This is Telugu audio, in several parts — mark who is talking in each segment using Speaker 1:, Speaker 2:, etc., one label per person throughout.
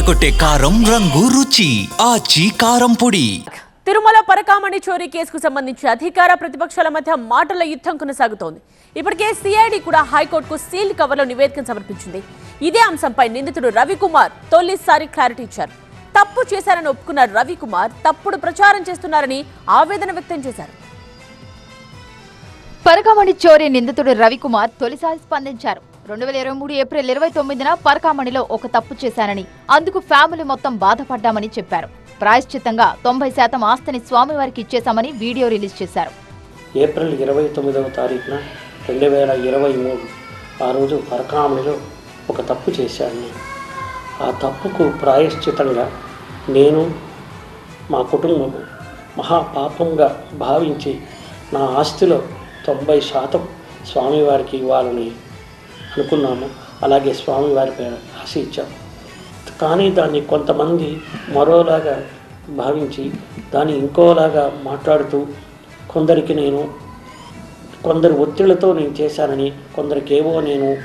Speaker 1: అదరగొట్టే కారం రంగు రుచి ఆచి కారం పొడి.
Speaker 2: తిరుమల పరకామణి చోరీ కేసుకు సంబంధించి అధికార ప్రతిపక్షాల మధ్య మాటల యుద్ధం కొనసాగుతోంది. ఇప్పటికే సిఐడి కూడా హైకోర్టుకు సీల్ కవర్లో నివేదికను సమర్పించింది. ఇదే అంశంపై నిందితుడు రవికుమార్ తొలిసారి క్లారిటీ ఇచ్చారు. తప్పు చేశారని ఒప్పుకున్న రవికుమార్ తప్పుడు ప్రచారం చేస్తున్నారని ఆవేదన వ్యక్తం చేశారు.
Speaker 3: పరకామణి చోరీ నిందితుడు రవికుమార్ తొలిసారి స్పందించారు. రెండు వేల ఇరవై మూడు ఏప్రిల్ ఇరవై తొమ్మిదిన పరకామణిలో ఒక తప్పు చేశానని అందుకు ఫ్యామిలీ మొత్తం బాధపడ్డామని చెప్పారు. ప్రాయశ్చిత్తంగా తొంభై శాతం ఆస్తిని స్వామివారికి ఇచ్చేశామని వీడియో రిలీజ్ చేశారు.
Speaker 4: ఏప్రిల్ ఇరవై తొమ్మిదవ తారీఖున రెండు వేల ఇరవై మూడు ఆ రోజు పరకామణిలో ఒక తప్పు చేశాను. ఆ తప్పుకు ప్రాయశ్చితంగా నేను మా కుటుంబం మహాపాపంగా భావించి నా ఆస్తిలో తొంభై శాతం స్వామివారికి ఇవ్వాలని అనుకున్నాము. అలాగే స్వామివారిపై ఆశ ఇచ్చాము. కానీ దాన్ని కొంతమంది మరోలాగా భావించి దాన్ని ఇంకోలాగా మాట్లాడుతూ కొందరికి నేను కొందరు ఒత్తిళ్ళతో నేను చేశానని కొందరికేవో నేను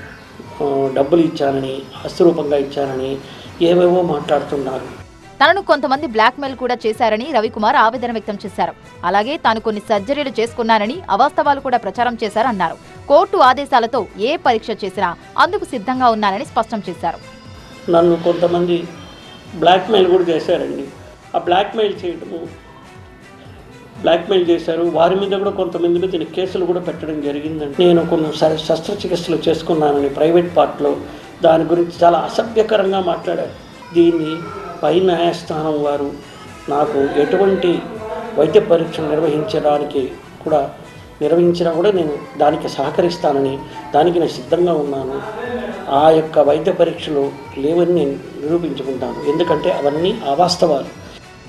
Speaker 4: డబ్బులు ఇచ్చానని ఆస్తి రూపంగా ఇచ్చానని ఏవేవో మాట్లాడుతున్నారు.
Speaker 3: తనను కొంతమంది బ్లాక్మెయిల్ కూడా చేశారని రవికుమార్ ఆవేదన వ్యక్తం చేశారు. అలాగే తాను కొన్ని సర్జరీలు చేసుకున్నానని అవాస్తవాలు కూడా ప్రచారం చేశారన్నారు. కోర్టు ఆదేశాలతో ఏ పరీక్ష చేసినా అందుకు సిద్ధంగా ఉన్నానని స్పష్టం చేశారు.
Speaker 4: నన్ను కొంతమంది బ్లాక్మెయిల్ కూడా చేశారండి. ఆ బ్లాక్మెయిల్ చేయడము బ్లాక్మెయిల్ చేశారు. వారి మీద కూడా కొంతమంది మీద నేను కేసులు కూడా పెట్టడం జరిగిందండి. నేను కొన్ని శ- శస్త్రచికిత్సలు చేసుకున్నానని ప్రైవేట్ పార్ట్లో దాని గురించి చాలా అసభ్యకరంగా మాట్లాడారు. దీన్ని పై న్యాయస్థానం వారు నాకు ఎటువంటి వైద్య పరీక్షలు నిర్వహించడానికి కూడా నిర్వహించినా కూడా నేను దానికి సహకరిస్తానని దానికి నేను సిద్ధంగా ఉన్నాను. ఆ యొక్క వైద్య పరీక్షలు లేవని నేను నిరూపించుకుంటాను. ఎందుకంటే అవన్నీ అవాస్తవాలు.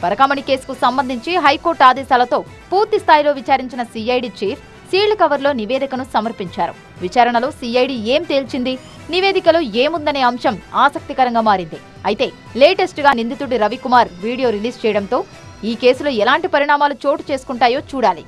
Speaker 3: పరకామణి కేసుకు సంబంధించి హైకోర్టు ఆదేశాలతో పూర్తి స్థాయిలో విచారించిన సిఐడి చీఫ్ సీల్డ్ కవర్లో నివేదికను సమర్పించారు. విచారణలో సిఐడి ఏం తేల్చింది? నివేదికలో ఏముందనే అంశం ఆసక్తికరంగా మారింది. అయితే లేటెస్ట్గా నిందితుడి రవికుమార్ వీడియో రిలీజ్ చేయడంతో ఈ కేసులో ఎలాంటి పరిణామాలు చోటు చేసుకుంటాయో చూడాలి.